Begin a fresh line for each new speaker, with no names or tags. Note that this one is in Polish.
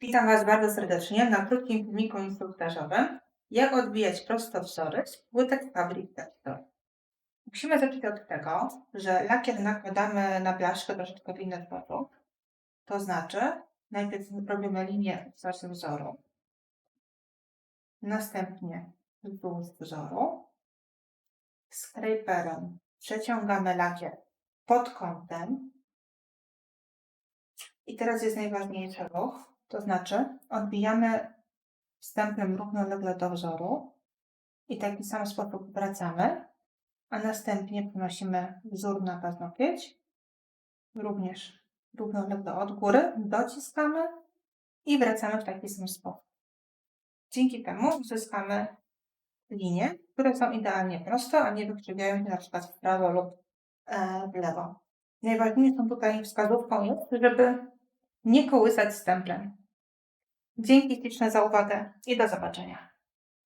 Witam Was bardzo serdecznie na krótkim filmiku instruktażowym. Jak odbijać prostowzory z płytek Fabric Texture. Musimy zacząć od tego, że lakier nakładamy na blaszkę troszeczkę w inny sposób. To znaczy, najpierw robimy linię wzorcy wzoru, następnie wzdłuż wzoru. Scraperem przeciągamy lakier pod kątem. I teraz jest najważniejszy ruch, to znaczy odbijamy wstępem równolegle do wzoru i taki sam sposób wracamy, a następnie przenosimy wzór na paznokieć, również równolegle od góry, dociskamy i wracamy w taki sam sposób. Dzięki temu uzyskamy linie, które są idealnie proste, a nie wykrzywiają się na przykład w prawo lub e, w lewo. Najważniejszą tutaj wskazówką jest, żeby nie kołysać stemplem. Dzięki śliczne za uwagę i do zobaczenia.